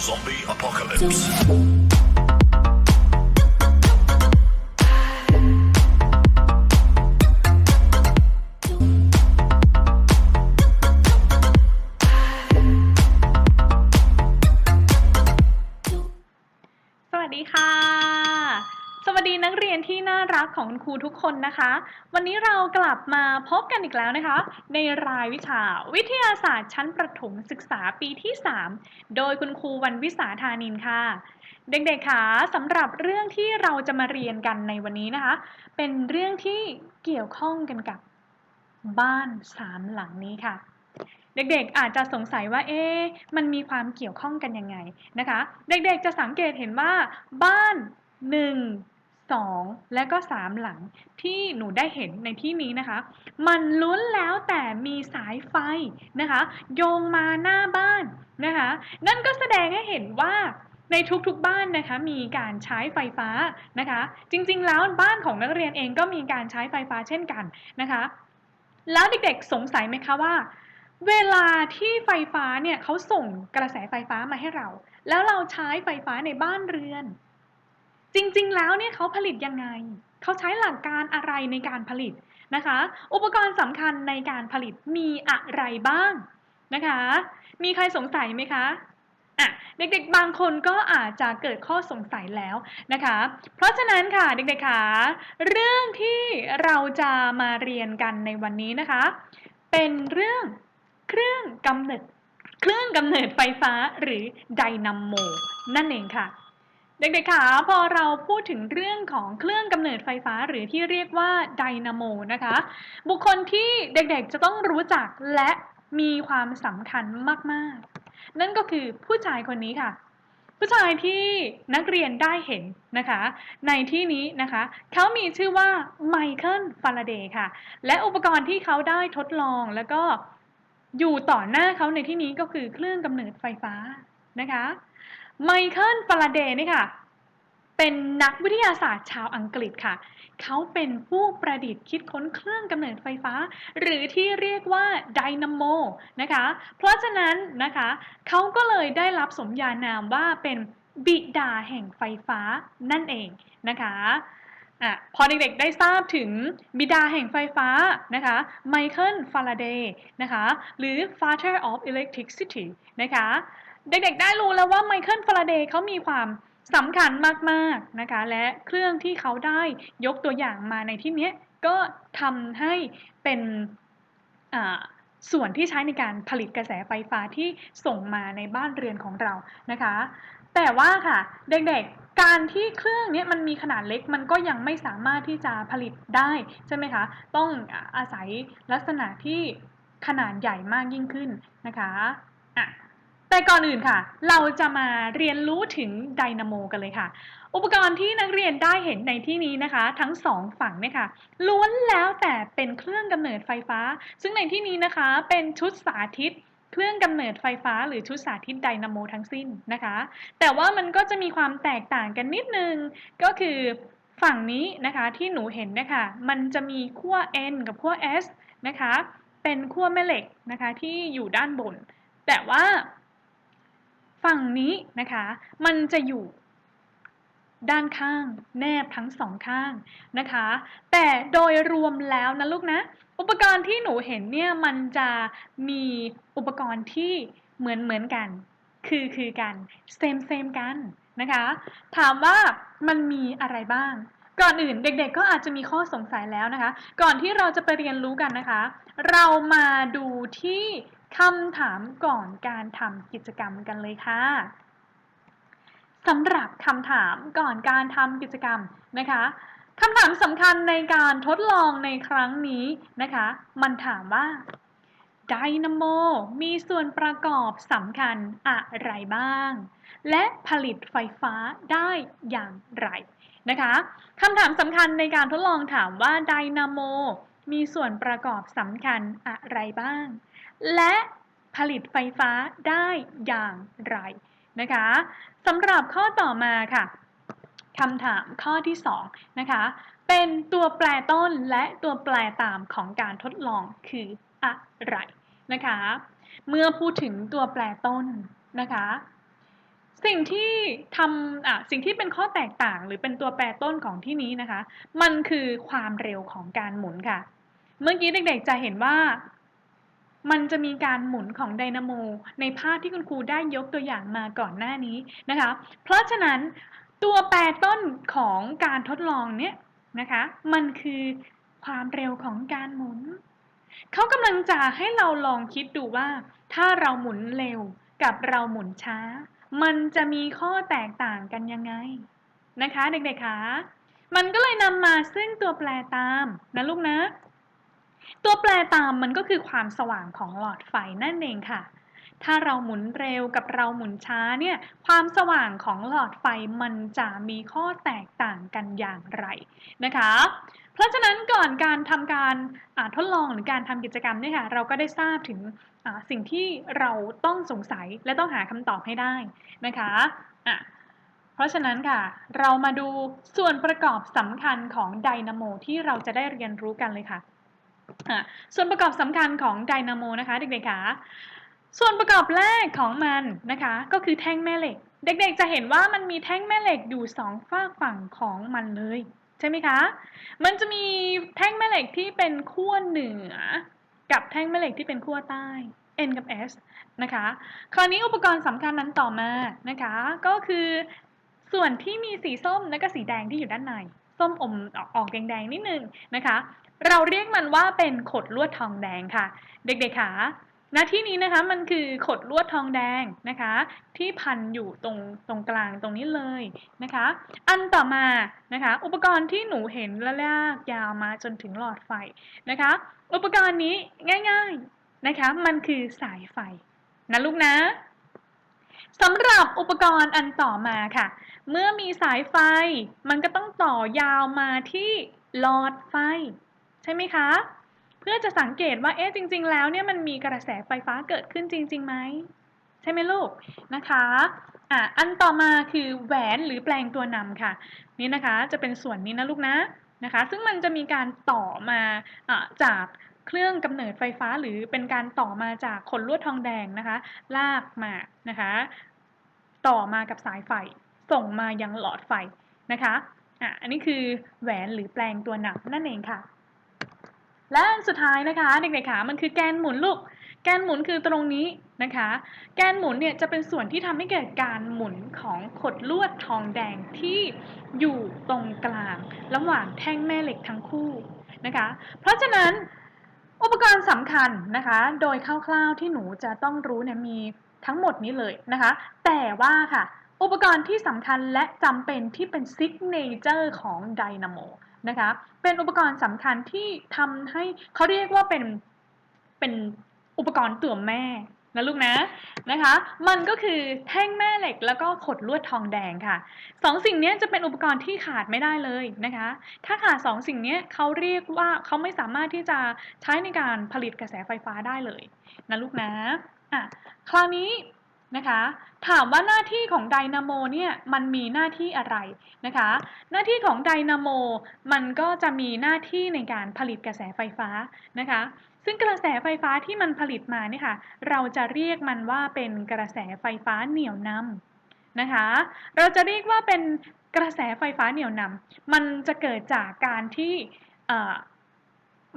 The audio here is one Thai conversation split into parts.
Zombie apocalypse. ของคุณครูทุกคนนะคะ วันนี้เรากลับมาพบกันอีกแล้วนะคะ ในรายวิชาวิทยาศาสตร์ชั้นประถมศึกษาปีที่ 3 โดยคุณครูวันวิสาธานินค่ะ เด็กๆคะสำหรับเรื่องที่เราจะมาเรียนกันในวันนี้นะคะ เป็นเรื่องที่เกี่ยวข้องกันกับบ้านสามหลังนี้ค่ะเด็กๆอาจจะสงสัยว่าเอ๊มันมีความเกี่ยวข้องกันยังไงนะคะ เด็กๆจะสังเกตเห็นว่าบ้าน 1 2 และก็ 3 หลังที่หนูได้เห็นในที่นี้นะคะ มันล้วนแล้วแต่มีสายไฟนะคะ โยงมาหน้าบ้านนะคะ นั่นก็แสดงให้เห็นว่าในทุกๆบ้านนะคะมีการใช้ไฟฟ้านะคะ จริงๆ แล้วบ้านของนักเรียนเองก็มีการใช้ไฟฟ้าเช่นกันนะคะ แล้วเด็กๆสงสัยไหมคะว่า เวลาที่ไฟฟ้าเนี่ยเขาส่งกระแสไฟฟ้ามาให้เรา แล้วเราใช้ไฟฟ้าในบ้านเรือน จริงๆ แล้วเนี่ยเขาผลิตยังไง เขาใช้หลักการอะไรในการผลิตนะคะ อุปกรณ์สำคัญในการผลิตมีอะไรบ้างนะคะ มีใครสงสัยไหมคะอะเด็กๆ บางคนก็อาจจะเกิดข้อสงสัยแล้วนะคะ เพราะฉะนั้นค่ะเด็กๆค่ะเรื่องที่เราจะมาเรียนกันในวันนี้นะคะ เป็นเรื่องเครื่องกำเนิดเครื่องกำเนิดไฟฟ้าหรือไดนาโมนั่นเองค่ะ เด็กๆค่ะพอเราพูดถึงเรื่องของเครื่องกำเนิดไฟฟ้าหรือที่เรียกว่าไดนาโมนะคะ บุคคลที่เด็กๆจะต้องรู้จักและมีความสำคัญมากๆ นั่นก็คือผู้ชายคนนี้ค่ะ ผู้ชายที่นักเรียนได้เห็นนะคะ ในที่นี้นะคะ เขามีชื่อว่าไมเคิลฟาราเดย์ค่ะ และอุปกรณ์ที่เขาได้ทดลองแล้วก็อยู่ต่อหน้าเขาในที่นี้ก็คือเครื่องกำเนิดไฟฟ้านะคะ ไมเคิลฟาราเดย์นี่ค่ะ เป็นนักวิทยาศาสตร์ชาวอังกฤษค่ะ เขาเป็นผู้ประดิษฐ์คิดค้นเครื่องกำเนิดไฟฟ้า หรือที่เรียกว่าไดนาโมนะคะ เพราะฉะนั้นนะคะเขาก็เลยได้รับสมญานามว่าเป็นบิดาแห่งไฟฟ้านั่นเองนะคะอะพอเด็กๆได้ทราบถึงบิดาแห่งไฟฟ้านะคะไมเคิลฟาราเดย์นะคะหรือ father of electricity นะคะ เด็กๆได้รู้แล้วว่าไมเคิลฟาราเดย์เขามีความสำคัญมากๆนะคะ และเครื่องที่เขาได้ยกตัวอย่างมาในที่นี้ก็ทำให้เป็นส่วนที่ใช้ในการผลิตกระแสไฟฟ้าที่ส่งมาในบ้านเรือนของเรานะคะ แต่ว่าค่ะเด็กๆการที่เครื่องนี้มันมีขนาดเล็กมันก็ยังไม่สามารถที่จะผลิตได้ใช่ไหมคะ ต้องอาศัยลักษณะที่ขนาดใหญ่มากยิ่งขึ้นนะคะอะ แต่ก่อนอื่นค่ะ เราจะมาเรียนรู้ถึงไดนาโมกันเลยค่ะ อุปกรณ์ที่นักเรียนได้เห็นในที่นี้นะคะ ทั้งสองฝั่งเนี่ยค่ะล้วนแล้วแต่เป็นเครื่องกำเนิดไฟฟ้า ซึ่งในที่นี้นะคะเป็นชุดสาธิตเครื่องกำเนิดไฟฟ้าหรือชุดสาธิตไดนาโมทั้งสิ้นนะคะ แต่ว่ามันก็จะมีความแตกต่างกันนิดนึง ก็คือฝั่งนี้นะคะที่หนูเห็นนะคะมันจะมีขั้ว N กับขั้ว S นะคะ เป็นขั้วแม่เหล็กนะคะที่อยู่ด้านบน แต่ว่า ฝั่งนี้นะคะ มันจะอยู่ด้านข้างแนบทั้งสองข้างนะคะ แต่โดยรวมแล้วนะลูกนะ อุปกรณ์ที่หนูเห็นเนี่ยมันจะมีอุปกรณ์ที่เหมือนเหมือนกัน คือคือกันเซมเซมกันนะคะ ถามว่ามันมีอะไรบ้าง ก่อนอื่นเด็กๆก็อาจจะมีข้อสงสัยแล้วนะคะ ก่อนที่เราจะไปเรียนรู้กันนะคะ เรามาดูที่ คำถามก่อนการทำกิจกรรมกันเลยค่ะสำหรับคำถามก่อนการทำกิจกรรมนะคะคำถามสำคัญในการทดลองในครั้งนี้นะคะ มันถามว่าไดนาโมมีส่วนประกอบสำคัญอะไรบ้าง และผลิตไฟฟ้าได้อย่างไรนะคะคำถามสำคัญในการทดลองถามว่าไดนาโมมีส่วนประกอบสำคัญอะไรบ้าง และผลิตไฟฟ้าได้อย่างไรนะคะสำหรับข้อต่อมาค่ะคำถามข้อที่2นะคะเป็นตัวแปรต้นและตัวแปรตามของการทดลองคืออะไรนะคะเมื่อพูดถึงตัวแปรต้นนะคะสิ่งที่ทำอะสิ่งที่เป็นข้อแตกต่างหรือเป็นตัวแปรต้นของที่นี้นะคะ มันคือความเร็วของการหมุนค่ะ เมื่อกี้เด็กๆจะเห็นว่า มันจะมีการหมุนของไดนาโมในภาพที่คุณครูได้ยกตัวอย่างมาก่อนหน้านี้นะคะ เพราะฉะนั้นตัวแปรต้นของการทดลองเนี้ยนะคะ มันคือความเร็วของการหมุน เขากำลังจะให้เราลองคิดดูว่า ถ้าเราหมุนเร็วกับเราหมุนช้า มันจะมีข้อแตกต่างกันยังไงนะคะ เด็กๆคะ มันก็เลยนำมาซึ่งตัวแปรตามนะลูกนะ ตัวแปรตามมันก็คือความสว่างของหลอดไฟนั่นเองค่ะ ถ้าเราหมุนเร็วกับเราหมุนช้าเนี่ย ความสว่างของหลอดไฟมันจะมีข้อแตกต่างกันอย่างไรนะคะ เพราะฉะนั้นก่อนการทำการทดลองหรือการทำกิจกรรมเนี่ยค่ะ เราก็ได้ทราบถึงสิ่งที่เราต้องสงสัยและต้องหาคำตอบให้ได้นะคะะเพราะฉะนั้นค่ะ เรามาดูส่วนประกอบสำคัญของไดนาโมที่เราจะได้เรียนรู้กันเลยค่ะ ส่วนประกอบสำคัญของไดนาโมนะคะเด็กๆคะส่วนประกอบแรกของมันนะคะก็คือแท่งแม่เหล็ก เด็กๆจะเห็นว่ามันมีแท่งแม่เหล็กอยู่สองฝากฝั่งของมันเลยใช่ไหมคะ มันจะมีแท่งแม่เหล็กที่เป็นขั้วเหนือ กับแท่งแม่เหล็กที่เป็นขั้วใต้ N กับ S นะคะ คราวนี้อุปกรณ์สำคัญนั้นต่อมานะคะ ก็คือส่วนที่มีสีส้มและก็สีแดงที่อยู่ด้านใน ส้มอมออกแดงๆนิดนึงนะคะ เราเรียกมันว่าเป็นขดลวดทองแดงค่ะ เด็กๆค่ะณที่นี้นะคะมันคือขดลวดทองแดงนะคะ ที่พันอยู่ตรงตรงกลางตรงนี้เลยนะคะ อันต่อมานะคะ อุปกรณ์ที่หนูเห็นและลากยาวมาจนถึงหลอดไฟนะคะ อุปกรณ์นี้ง่ายๆนะคะ มันคือสายไฟนะลูกนะสำหรับอุปกรณ์อันต่อมาค่ะ เมื่อมีสายไฟ มันก็ต้องต่อยาวมาที่หลอดไฟ ใช่ไหมคะ เพื่อจะสังเกตว่าเอ๊ะจริง ๆ แล้วเนี่ยมันมีกระแสไฟฟ้าเกิดขึ้นจริงๆไหมใช่ไหมลูกนะคะอะอันต่อมาคือแหวนหรือแปลงตัวนำค่ะ นี่นะคะจะเป็นส่วนนี้นะลูกนะนะคะ ซึ่งมันจะมีการต่อมาจากเครื่องกำเนิดไฟฟ้าหรือเป็นการต่อมาจากขนลวดทองแดงนะคะ ลากมานะคะ ต่อมากับสายไฟ ส่งมายังหลอดไฟนะคะอะอันนี้คือแหวนหรือแปลงตัวนำนั่นเองค่ะ และสุดท้ายนะคะเด็กๆค่ะมันคือแกนหมุนลูก แกนหมุนคือตรงนี้นะคะ แกนหมุนเนี่ยจะเป็นส่วนที่ทำให้เกิดการหมุนของขดลวดทองแดงที่อยู่ตรงกลาง ระหว่างแท่งแม่เหล็กทั้งคู่นะคะ เพราะฉะนั้นอุปกรณ์สำคัญนะคะ โดยคร่าวๆที่หนูจะต้องรู้เนี่ยมีทั้งหมดนี้เลยนะคะ แต่ว่าค่ะ อุปกรณ์ที่สำคัญและจำเป็นที่เป็นซิกเนเจอร์ของไดนาโม นะคะ เป็นอุปกรณ์สำคัญที่ทำให้เขาเรียกว่าเป็นเป็นอุปกรณ์ตัวแม่นะลูกนะนะคะ มันก็คือแท่งแม่เหล็กแล้วก็ขดลวดทองแดงค่ะสองสิ่งนี้จะเป็นอุปกรณ์ที่ขาดไม่ได้เลยนะคะ ถ้าขาดสองสิ่งนี้เขาเรียกว่าเขาไม่สามารถที่จะใช้ในการผลิตกระแสไฟฟ้าได้เลยนะลูกนะอะคราวนี้ นะคะ ถามว่าหน้าที่ของไดนาโมเนี่ยมันมีหน้าที่อะไรนะคะ หน้าที่ของไดนาโมมันก็จะมีหน้าที่ในการผลิตกระแสไฟฟ้านะคะ ซึ่งกระแสไฟฟ้าที่มันผลิตมาเนี่ยค่ะ เราจะเรียกมันว่าเป็นกระแสไฟฟ้าเหนี่ยวนำนะคะ เราจะเรียกว่าเป็นกระแสไฟฟ้าเหนี่ยวนำมันจะเกิดจากการที่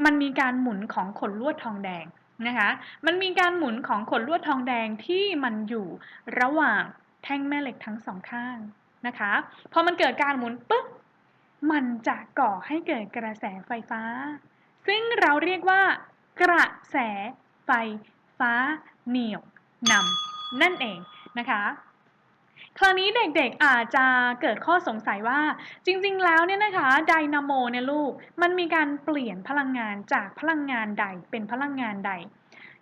มันมีการหมุนของขนลวดทองแดง นะคะ มันมีการหมุนของขนลวดทองแดงที่มันอยู่ระหว่างแท่งแม่เหล็กทั้งสองข้างนะคะ พอมันเกิดการหมุนปุ๊บ มันจะก่อให้เกิดกระแสไฟฟ้า ซึ่งเราเรียกว่า กระแสไฟฟ้าเหนี่ยวนำนั่นเองนะคะ คราวนี้เด็กๆอาจจะเกิดข้อสงสัยว่า จริงๆ แล้วเนี่ยนะคะไดนาโมเนี่ยลูก มันมีการเปลี่ยนพลังงานจากพลังงานใดเป็นพลังงานใด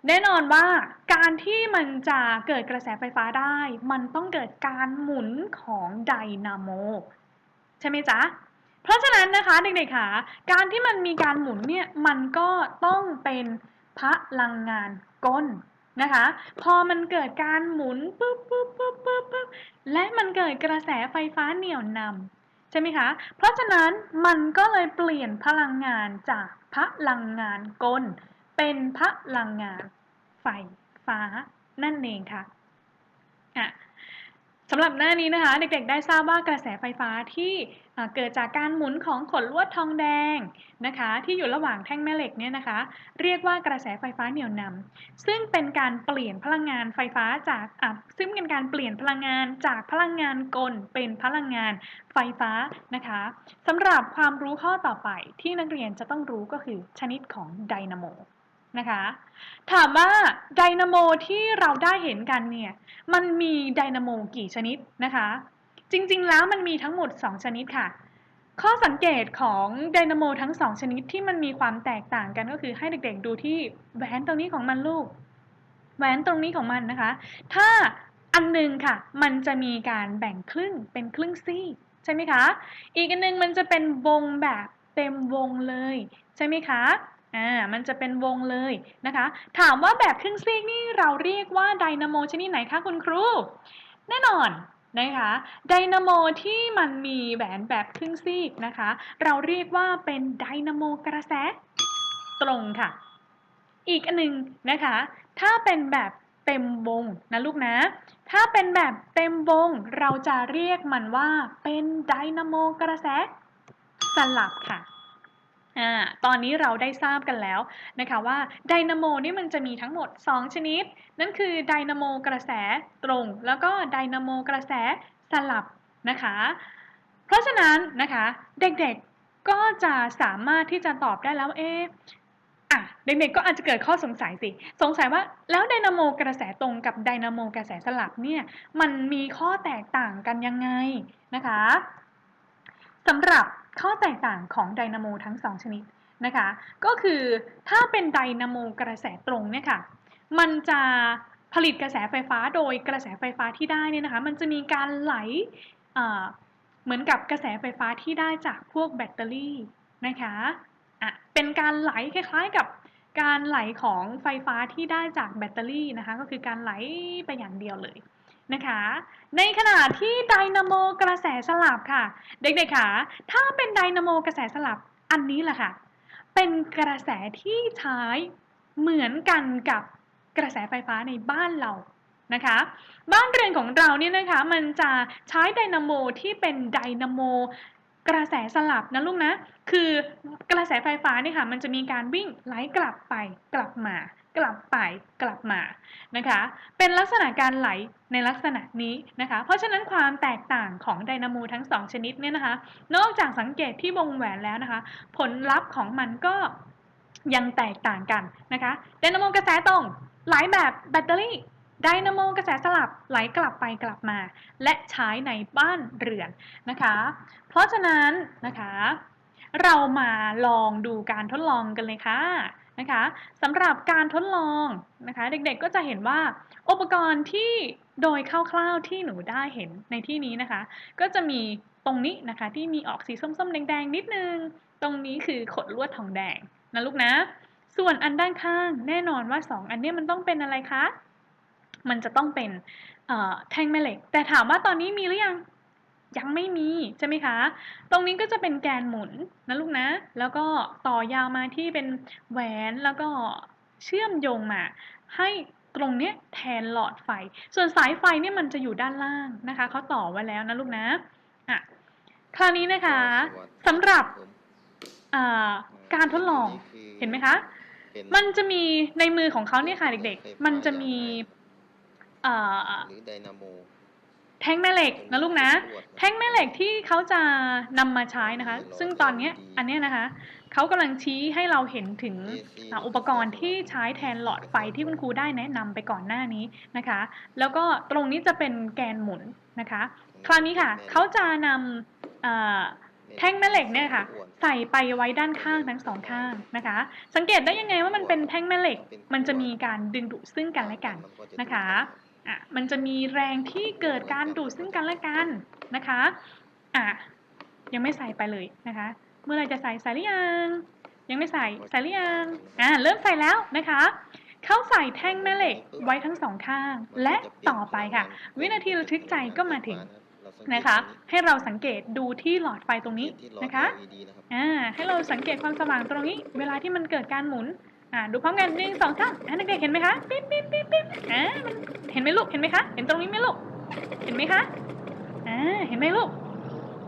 แน่นอนว่าการที่มันจะเกิดกระแสไฟฟ้าได้ มันต้องเกิดการหมุนของไดนาโมใช่ไหมจ๊ะเพราะฉะนั้นนะคะเด็กๆค่ะการที่มันมีการหมุนเนี่ยมันก็ต้องเป็นพลังงานก้น นะคะ พอมันเกิดการหมุนปุ๊บปุ๊บปุ๊บปุ๊บปุ๊บและมันเกิดกระแสไฟฟ้าเหนี่ยวนำใช่ไหมคะ เพราะฉะนั้นมันก็เลยเปลี่ยนพลังงานจากพลังงานกล เป็นพลังงานไฟฟ้านั่นเองค่ะอะสำหรับหน้านี้นะคะ เด็กๆ ได้ทราบว่ากระแสไฟฟ้าที่ เกิดจากการหมุนของขดลวดทองแดงนะคะ ที่อยู่ระหว่างแท่งแม่เหล็กเนี่ยนะคะ เรียกว่ากระแสไฟฟ้าเหนี่ยวนำซึ่งเป็นการเปลี่ยนพลังงานไฟฟ้าจากอะซึ่งเป็นการเปลี่ยนพลังงานจากพลังงานกลเป็นพลังงานไฟฟ้านะคะสำหรับความรู้ข้อต่อไปที่นักเรียนจะต้องรู้ก็คือชนิดของไดนาโมนะคะถามว่าไดนาโมที่เราได้เห็นกันเนี่ยมันมีไดนาโมกี่ชนิดนะคะ จริง ๆ แล้วมันมีทั้งหมด 2 ชนิดค่ะ ข้อสังเกตของไดนาโมทั้ง 2 ชนิดที่มันมีความแตกต่างกันก็คือให้เด็ก ๆ ดูที่แหวนตรงนี้ของมันลูก แหวนตรงนี้ของมันนะคะ ถ้าอันหนึงค่ะ มันจะมีการแบ่งครึ่งเป็นครึ่งซี่ใช่ไหมคะ อีกอันหนึงมันจะเป็นวงแบบเต็มวงเลยใช่ไหมคะอ่ามันจะเป็นวงเลยนะคะ ถามว่าแบบครึ่งซีกนี่เราเรียกว่าไดนาโมชนิดไหนคะคุณครู แน่นอน นะคะไดนาโมที่มันมีแหวนแบบครึ่งซีกนะคะ เราเรียกว่าเป็นไดนาโมกระแสตรงค่ะ อีกอันหนึ่งนะคะ ถ้าเป็นแบบเต็มวงนะลูกนะ ถ้าเป็นแบบเต็มวงเราจะเรียกมันว่าเป็นไดนาโมกระแสสลับค่ะ อ่าตอนนี้เราได้ทราบกันแล้วนะคะว่าไดนาโมนี่มันจะมีทั้งหมด 2 ชนิด นั่นคือไดนาโมกระแสตรง แล้วก็ไดนาโมกระแสสลับนะคะ เพราะฉะนั้นนะคะเด็กๆก็จะสามารถที่จะตอบได้แล้วเอ๊ะอะเด็กๆก็อาจจะเกิดข้อสงสัยสิ สงสัยว่าแล้วไดนาโมกระแสตรงกับไดนาโมกระแสสลับเนี่ยมันมีข้อแตกต่างกันยังไงนะคะ สำหรับข้อแตกต่างของไดนาโมทั้งสองชนิดนะคะ ก็คือถ้าเป็นไดนาโมกระแสตรงเนี่ยค่ะ มันจะผลิตกระแสไฟฟ้าโดยกระแสไฟฟ้าที่ได้เนี่ยนะคะ มันจะมีการไหลเอ่อเหมือนกับกระแสไฟฟ้าที่ได้จากพวกแบตเตอรี่นะคะอะเป็นการไหลคล้ายๆกับการไหลของไฟฟ้าที่ได้จากแบตเตอรี่นะคะ ก็คือการไหลไปอย่างเดียวเลย นะคะ ในขณะที่ไดนาโมกระแสสลับค่ะ เด็กๆค่ะ ถ้าเป็นไดนาโมกระแสสลับอันนี้แหละค่ะ เป็นกระแสที่ใช้เหมือนกันกับกระแสไฟฟ้าในบ้านเรานะคะบ้านเรือนของเราเนี่ยนะคะมันจะใช้ไดนาโมที่เป็นไดนาโมกระแสสลับนะลูกนะ คือกระแสไฟฟ้าเนี่ยค่ะมันจะมีการวิ่งไหลกลับไปกลับมา กลับไปกลับมานะคะ เป็นลักษณะการไหลในลักษณะนี้นะคะ เพราะฉะนั้นความแตกต่างของไดนาโมทั้งสองชนิดเนี่ยนะคะ นอกจากสังเกตที่วงแหวนแล้วนะคะ ผลลัพธ์ของมันก็ยังแตกต่างกันนะคะไดนาโมกระแสตรงไหลแบบแบตเตอรี่ไดนาโมกระแสสลับไหลกลับไปกลับมา และใช้ในบ้านเรือนนะคะ เพราะฉะนั้นนะคะ เรามาลองดูการทดลองกันเลยค่ะ นะคะสำหรับการทดลองนะคะเด็กๆก็จะเห็นว่าอุปกรณ์ที่โดยคร่าวๆที่หนูได้เห็นในที่นี้นะคะ ก็จะมีตรงนี้นะคะที่มีออกสีส้มๆ แดงๆ นิดนึง ตรงนี้คือขดลวดทองแดงนะลูกนะ ส่วนอันด้านข้างแน่นอนว่า 2 อันเนี้ยมันต้องเป็นอะไรคะ มันจะต้องเป็นแท่งแม่เหล็ก แต่ถามว่าตอนนี้มีหรือยัง ยังไม่มีใช่ไหมคะ ตรงนี้ก็จะเป็นแกนหมุนนะลูกนะ แล้วก็ต่อยาวมาที่เป็นแหวนแล้วก็เชื่อมโยงมา ให้ตรงเนี้ยแทนหลอดไฟ ส่วนสายไฟเนี่ยมันจะอยู่ด้านล่างนะคะเขาต่อไว้แล้วนะลูกนะอะคราวนี้นะคะสำหรับการทดลองเห็นไหมคะ มันจะมีในมือของเขาเนี่ยค่ะเด็กๆ มันจะมีอ่อหรือไดนาโม แท่งแม่เหล็กนะลูกนะ แท่งแม่เหล็กที่เขาจะนำมาใช้นะคะ ซึ่งตอนเนี้ยอันเนี้ยนะคะเขากำลังชี้ให้เราเห็นถึงอ่าอุปกรณ์ที่ใช้แทนหลอดไฟที่คุณครูได้แนะนำไปก่อนหน้านี้นะคะ แล้วก็ตรงนี้จะเป็นแกนหมุนนะคะ คราวนี้ค่ะเขาจะนำเอ่อแท่งแม่เหล็กเนี่ยค่ะ ใส่ไปไว้ด้านข้างทั้งสองข้างนะคะ สังเกตได้ยังไงว่ามันเป็นแท่งแม่เหล็ก มันจะมีการดึงดูดซึ่งกันและกันนะคะ อะมันจะมีแรงที่เกิดการดูดซึ่งกันและกันนะคะอะยังไม่ใส่ไปเลยนะคะ เมื่อไหรจะใส่ใส่หรือยัง ยังไม่ใส่ใส่หรือยังอ่าเริ่มใส่แล้วนะคะเข้าใส่แท่งแม่เหล็กไว้ทั้งสองข้าง และต่อไปค่ะ วินาทีระทึกใจก็มาถึงนะคะ ให้เราสังเกตดูที่หลอดไฟตรงนี้นะคะอ่าให้เราสังเกตความสว่างตรงนี้ เวลาที่มันเกิดการหมุนอ่าดูพร้อมกันหนึ่งสองสามอ่าเด็กๆเห็นไหมคะปิ๊บปิ๊บปิ๊บปิ๊บอ่ามัน เห็นไหมลูก เห็นไหมคะ เห็นตรงนี้ไหมลูก เห็นไหมคะอ่าเห็นไหมลูก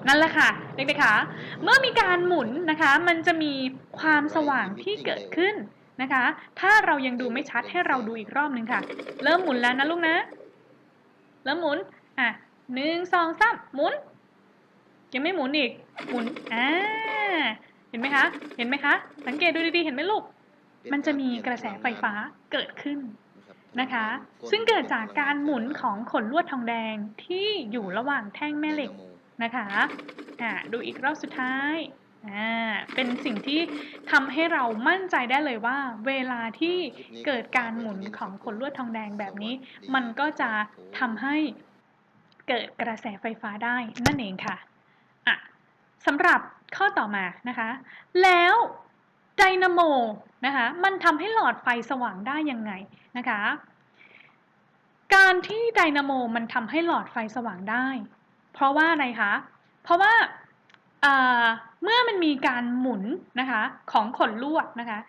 นั่นแหละค่ะ เด็กๆคะเมื่อมีการหมุนนะคะ มันจะมีความสว่างที่เกิดขึ้นนะคะ ถ้าเรายังดูไม่ชัดให้เราดูอีกรอบหนึ่งค่ะ เริ่มหมุนแล้วนะลูกนะ เริ่มหมุน อะหนึ่งสองสามหมุน ยังไม่หมุนอีก หมุน อ่า เห็นไหมคะ เห็นไหมคะ สังเกตดูดีๆ เห็นไหมลูก มันจะมีกระแสไฟฟ้าเกิดขึ้น นะคะ ซึ่งเกิดจากการหมุนของขนลวดทองแดงที่อยู่ระหว่างแท่งแม่เหล็กนะคะอ่าดูอีกรอบสุดท้ายอ่าเป็นสิ่งที่ทำให้เรามั่นใจได้เลยว่า เวลาที่เกิดการหมุนของขนลวดทองแดงแบบนี้ มันก็จะทำให้เกิดกระแสไฟฟ้าได้นั่นเองค่ะอะสำหรับข้อต่อมานะคะ แล้ว ไดนาโมนะคะมันทำให้หลอดไฟสว่างได้ยังไงนะคะการที่ไดนาโมมันทำให้หลอดไฟสว่างได้ เพราะว่าอะไรคะ เพราะว่าเมื่อมันมีการหมุนนะคะของขนลวดนะคะ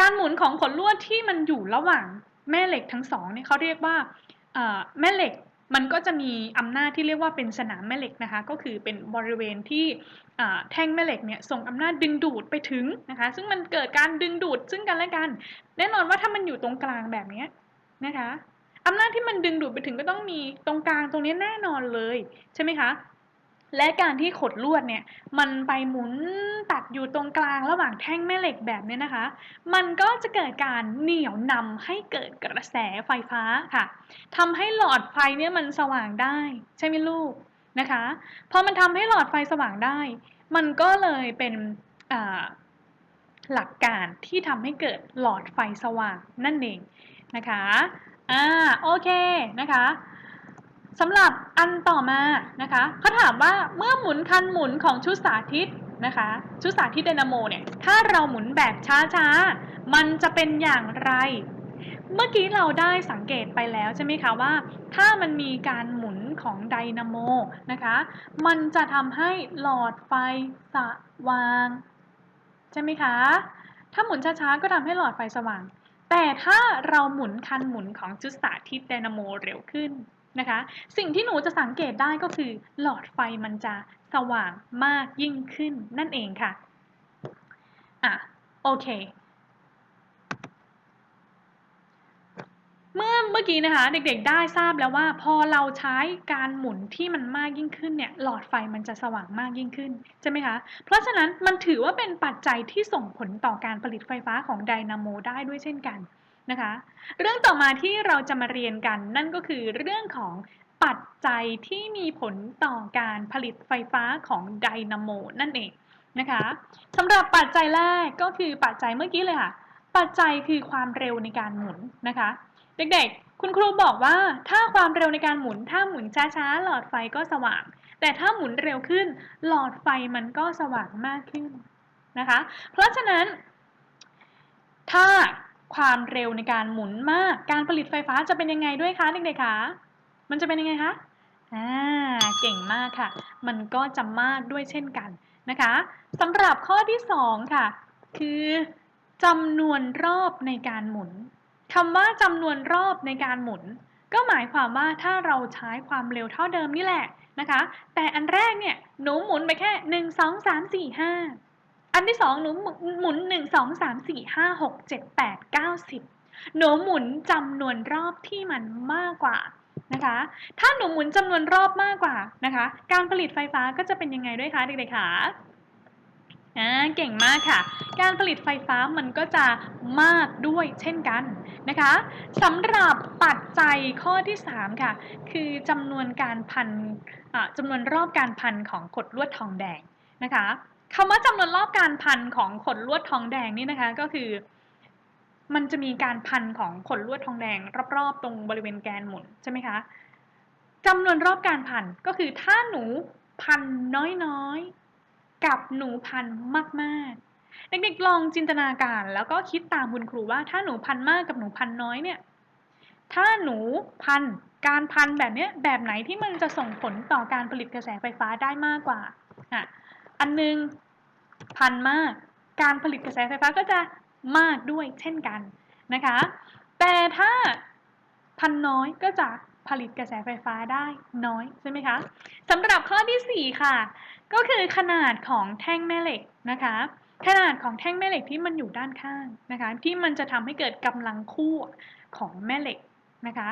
การหมุนของขนลวดที่มันอยู่ระหว่างแม่เหล็กทั้งสองเนี่ยเขาเรียกว่าแม่เหล็ก มันก็จะมีอำนาจที่เรียกว่าเป็นสนามแม่เหล็กนะคะ ก็คือเป็นบริเวณที่แท่งแม่เหล็กเนี่ยส่งอำนาจดึงดูดไปถึงนะคะ ซึ่งมันเกิดการดึงดูดซึ่งกันและกัน แน่นอนว่าถ้ามันอยู่ตรงกลางแบบนี้นะคะอำนาจที่มันดึงดูดไปถึงก็ต้องมีตรงกลางตรงนี้แน่นอนเลยใช่ไหมคะ และการที่ขดลวดเนี่ยมันไปหมุนตัดอยู่ตรงกลางระหว่างแท่งแม่เหล็กแบบนี้นะคะ มันก็จะเกิดการเหนี่ยวนำให้เกิดกระแสไฟฟ้าค่ะทำให้หลอดไฟเนี่ยมันสว่างได้ ใช่ไหมลูกนะคะพอมันทำให้หลอดไฟสว่างได้ มันก็เลยเป็นหลักการที่ทำให้เกิดหลอดไฟสว่างนั่นเองนะคะ อ่า โอเค นะคะ สำหรับอันต่อมานะคะเขาถามว่าเมื่อหมุนคันหมุนของชุดสาธิตนะคะชุดสาธิตไดนาโมเนี่ยถ้าเราหมุนแบบช้าๆ มันจะเป็นอย่างไร เมื่อกี้เราได้สังเกตไปแล้วใช่ไหมคะว่า ถ้ามันมีการหมุนของไดนาโมนะคะมันจะทำให้หลอดไฟสว่าง ใช่ไหมคะ ถ้าหมุนช้าๆ ก็ทำให้หลอดไฟสว่าง แต่ถ้าเราหมุนคันหมุนของจุดสาธิตไดนาโมเร็วขึ้น นะคะ สิ่งที่หนูจะสังเกตได้ก็คือ หลอดไฟมันจะสว่างมากยิ่งขึ้นนั่นเองค่ะ อะ โอเค เมื่อเมื่อกี้นะคะ เด็กๆได้ทราบแล้วว่า พอเราใช้การหมุนที่มันมากยิ่งขึ้นเนี่ย หลอดไฟมันจะสว่างมากยิ่งขึ้น ใช่ไหมคะ เพราะฉะนั้นมันถือว่าเป็นปัจจัยที่ส่งผลต่อการผลิตไฟฟ้าของไดนาโมได้ด้วยเช่นกัน นะคะ เรื่องต่อมาที่เราจะมาเรียนกันนั่นก็คือเรื่องของปัจจัยที่มีผลต่อการผลิตไฟฟ้าของไดนาโมนั่นเองนะคะสำหรับปัจจัยแรกก็คือปัจจัยเมื่อกี้เลยค่ะ ปัจจัยคือความเร็วในการหมุนนะคะ เด็กๆ คุณครูบอกว่าถ้าความเร็วในการหมุน ถ้าหมุนช้าๆ หลอดไฟก็สว่าง แต่ถ้าหมุนเร็วขึ้น หลอดไฟมันก็สว่างมากขึ้นนะคะ เพราะฉะนั้น ถ้า ความเร็วในการหมุนมาก การผลิตไฟฟ้าจะเป็นยังไงด้วยคะเด็กๆคะมันจะเป็นยังไงคะอ่าเก่งมากค่ะ มันก็จะมากด้วยเช่นกันนะคะสำหรับข้อที่สองค่ะ คือจำนวนรอบในการหมุนคำว่าจำนวนรอบในการหมุน ก็หมายความว่าถ้าเราใช้ความเร็วเท่าเดิมนี่แหละนะคะ แต่อันแรกเนี่ยหนูหมุนไปแค่หนึ่งสองสามสี่ห้า อันที่สองหนูหมุนหนึ่งสองสามสี่ห้าหกเจ็ดแปดเก้าสิบหนูหมุนจำนวนรอบที่มันมากกว่านะคะ ถ้าหนูหมุนจำนวนรอบมากกว่านะคะ การผลิตไฟฟ้าก็จะเป็นยังไงด้วยคะเด็กๆคะอ่าเก่งมากค่ะ การผลิตไฟฟ้ามันก็จะมากด้วยเช่นกันนะคะสำหรับปัจจัยข้อที่ 3 ค่ะ คือจำนวนการพันจำนวนรอบการพันของขดลวดทองแดงนะคะ คำว่าจำนวนรอบการพันของขดลวดทองแดงนี่นะคะก็คือ มันจะมีการพันของขนลวดทองแดง รอบๆ ตรงบริเวณแกนหมุนใช่ไหมคะจำนวนรอบการพันก็คือถ้าหนูพันน้อยๆ กับหนูพันมากๆ เด็กๆลองจินตนาการแล้วก็คิดตามคุณครูว่า ถ้าหนูพันมากกับหนูพันน้อยเนี่ย ถ้าหนูพันการพันแบบเนี้ยแบบไหนที่มันจะส่งผลต่อการผลิตกระแสไฟฟ้าได้มากกว่าอะ อันหนึ่งพันมาก การผลิตกระแสไฟฟ้าก็จะมากด้วยเช่นกันนะคะ แต่ถ้าพันน้อยก็จะผลิตกระแสไฟฟ้าได้น้อยใช่ไหมคะสำหรับข้อที่ 4 ค่ะ ก็คือขนาดของแท่งแม่เหล็กนะคะ ขนาดของแท่งแม่เหล็กที่มันอยู่ด้านข้างนะคะ ที่มันจะทำให้เกิดกำลังคู่ของแม่เหล็กนะคะ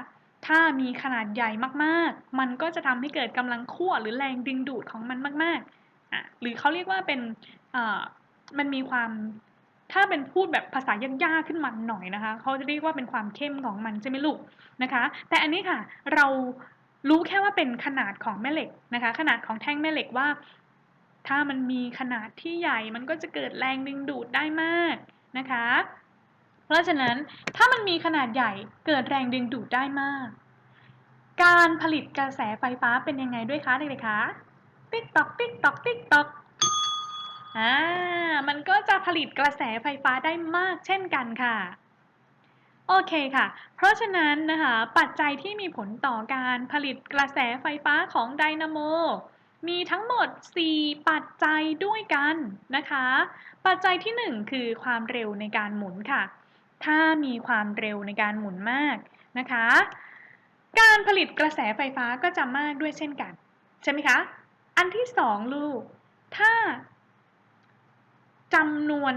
ถ้ามีขนาดใหญ่มากๆ มันก็จะทำให้เกิดกำลังขั้วหรือแรงดึงดูดของมันมาก ๆ อะหรือเขาเรียกว่าเป็นอ่อมันมีความถ้าเป็นพูดแบบภาษายากๆขึ้นมาหน่อยนะคะเขาจะเรียกว่าเป็นความเข้มของมันใช่ไหมลูกนะคะ แต่อันนี้ค่ะเรารู้แค่ว่าเป็นขนาดของแม่เหล็กนะคะ ขนาดของแท่งแม่เหล็กว่า ถ้ามันมีขนาดที่ใหญ่มันก็จะเกิดแรงดึงดูดได้มากนะคะ เพราะฉะนั้นถ้ามันมีขนาดใหญ่เกิดแรงดึงดูดได้มาก การผลิตกระแสไฟฟ้าเป็นยังไงด้วยคะเด็กๆคะ ติ๊กตอกติ๊กตอกติ๊กตอกอ่ามันก็จะผลิตกระแสไฟฟ้าได้มากเช่นกันค่ะ โอเคค่ะ เพราะฉะนั้นนะคะปัจจัยที่มีผลต่อการผลิตกระแสไฟฟ้าของไดนาโมมีทั้งหมด 4 ปัจจัยด้วยกันนะคะ ปัจจัยที่ 1 คือความเร็วในการหมุนค่ะ ถ้ามีความเร็วในการหมุนมากนะคะ การผลิตกระแสไฟฟ้าก็จะมากด้วยเช่นกัน ใช่ไหมคะ อันที่สองลูก ถ้าจำนวน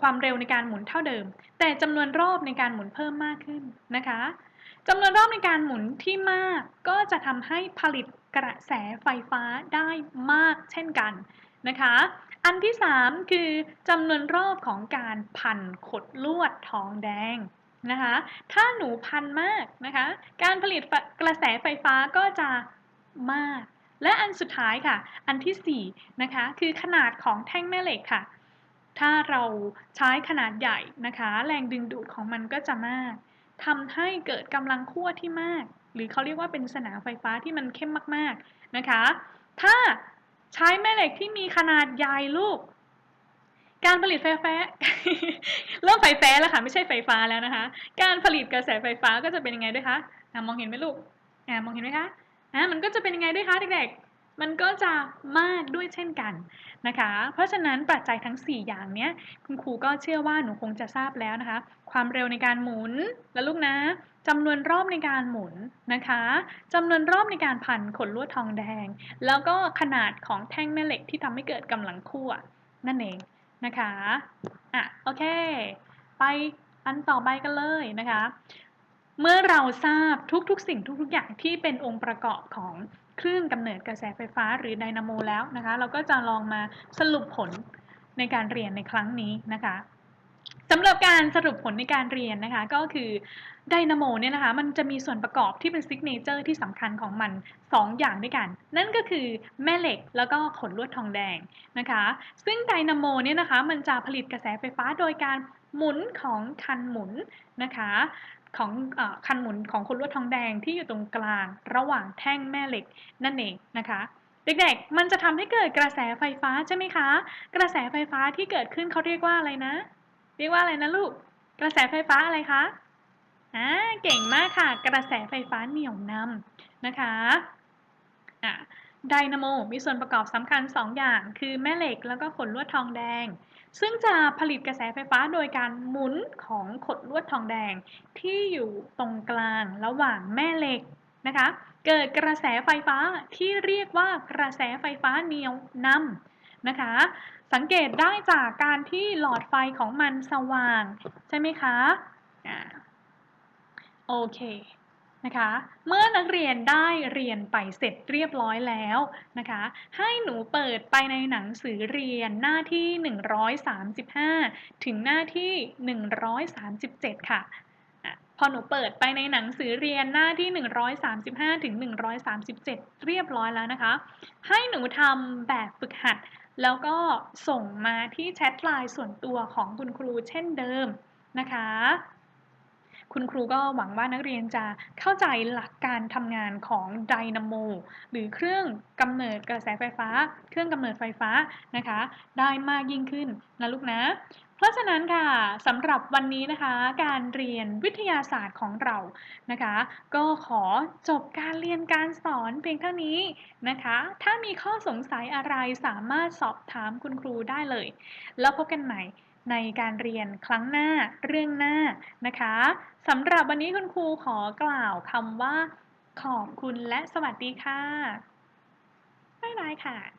ความเร็วในการหมุนเท่าเดิม แต่จำนวนรอบในการหมุนเพิ่มมากขึ้นนะคะจำนวนรอบในการหมุนที่มากก็จะทำให้ผลิตกระแสไฟฟ้าได้มากเช่นกันนะคะ อันที่ 3 คือจำนวนรอบของการพันขดลวดทองแดงนะคะ ถ้าหนูพันมากนะคะ การผลิตกระแสไฟฟ้าก็จะมาก และอันสุดท้ายค่ะ อันที่4นะคะคือขนาดของแท่งแม่เหล็กค่ะ ถ้าเราใช้ขนาดใหญ่นะคะ แรงดึงดูดของมันก็จะมากทำให้เกิดกำลังขั้วที่มาก หรือเขาเรียกว่าเป็นสนามไฟฟ้าที่มันเข้มมากๆนะคะ ถ้าใช้แม่เหล็กที่มีขนาดใหญ่ลูก การผลิตไฟฟ้าเริ่มไฟแฟ้แล้วค่ะไม่ใช่ไฟฟ้าแล้วนะคะ การผลิตกระแสไฟฟ้าก็จะเป็นยังไงด้วยคะมองเห็นไหมลูกมองเห็นไหมคะ อะมันก็จะเป็นยังไงด้วยคะเด็กๆ มันก็จะมากด้วยเช่นกันนะคะ เพราะฉะนั้นปัจจัยทั้ง 4 อย่างเนี้ยคุณครูก็เชื่อว่าหนูคงจะทราบแล้วนะคะ ความเร็วในการหมุนแล้วลูกนะจำนวนรอบในการหมุนนะคะจำนวนรอบในการพันขนลวดทองแดง แล้วก็ขนาดของแท่งแม่เหล็กที่ทำให้เกิดกำลังคั่วนั่นเองนะคะ อะ โอเค ไปอันต่อไปกันเลยนะคะ เมื่อเราทราบทุกๆ สิ่งทุกๆ อย่างที่เป็นองค์ประกอบของเครื่องกำเนิดกระแสไฟฟ้าหรือไดนาโมแล้วนะคะ เราก็จะลองมาสรุปผลในการเรียนในครั้งนี้นะคะสำหรับการสรุปผลในการเรียนนะคะ ก็คือไดนาโมเนี่ยนะคะ มันจะมีส่วนประกอบที่เป็นซิกเนเจอร์ที่สำคัญของมัน 2 อย่างด้วยกัน นั่นก็คือแม่เหล็กแล้วก็ขนลวดทองแดงนะคะ ซึ่งไดนาโมเนี่ยนะคะ มันจะผลิตกระแสไฟฟ้าโดยการหมุนของคันหมุนนะคะ ของอคันหมุนของขนลวดทองแดงที่อยู่ตรงกลาง ระหว่างแท่งแม่เหล็กนั่นเองนะคะเด็กๆ มันจะทำให้เกิดกระแสไฟฟ้าใช่ไหมคะ กระแสไฟฟ้าที่เกิดขึ้นเขาเรียกว่าอะไรนะ เรียกว่าอะไรนะลูก กระแสไฟฟ้าอะไรคะ อ่า เก่งมากค่ะ กระแสไฟฟ้าเหนี่ยวนำนะคะ อะไดนาโมมีส่วนประกอบสำคัญ2อย่าง คือแม่เหล็กแล้วก็ขนลวดทองแดง ซึ่งจะผลิตกระแสไฟฟ้าโดยการหมุนของขดลวดทองแดงที่อยู่ตรงกลางระหว่างแม่เหล็กนะคะ เกิดกระแสไฟฟ้าที่เรียกว่ากระแสไฟฟ้าเหนี่ยวนำนะคะ สังเกตได้จากการที่หลอดไฟของมันสว่าง ใช่ไหมคะอ่าโอเค นะคะ เมื่อนักเรียนได้เรียนไปเสร็จเรียบร้อยแล้วนะคะ ให้หนูเปิดไปในหนังสือเรียนหน้าที่ 135 ถึงหน้าที่ 137 ค่ะอะพอหนูเปิดไปในหนังสือเรียนหน้าที่ 135 ถึง 137 เรียบร้อยแล้วนะคะ ให้หนูทำแบบฝึกหัด แล้วก็ส่งมาที่แชทไลน์ส่วนตัวของคุณครูเช่นเดิมนะคะ คุณครูก็หวังว่านักเรียนจะเข้าใจหลักการทำงานของไดนาโมหรือเครื่องกำเนิดกระแสไฟฟ้า เครื่องกำเนิดไฟฟ้านะคะ ได้มากยิ่งขึ้นนะลูกนะ เพราะฉะนั้นค่ะสำหรับวันนี้นะคะ การเรียนวิทยาศาสตร์ของเรานะคะ ก็ขอจบการเรียนการสอนเพียงเท่านี้นะคะ ถ้ามีข้อสงสัยอะไรสามารถสอบถามคุณครูได้เลย แล้วพบกันใหม่ ในการเรียนครั้งหน้าเรื่องหน้านะคะสำหรับวันนี้คุณครูขอกล่าวคำว่า ขอบคุณและสวัสดีค่ะบ๊ายบายค่ะ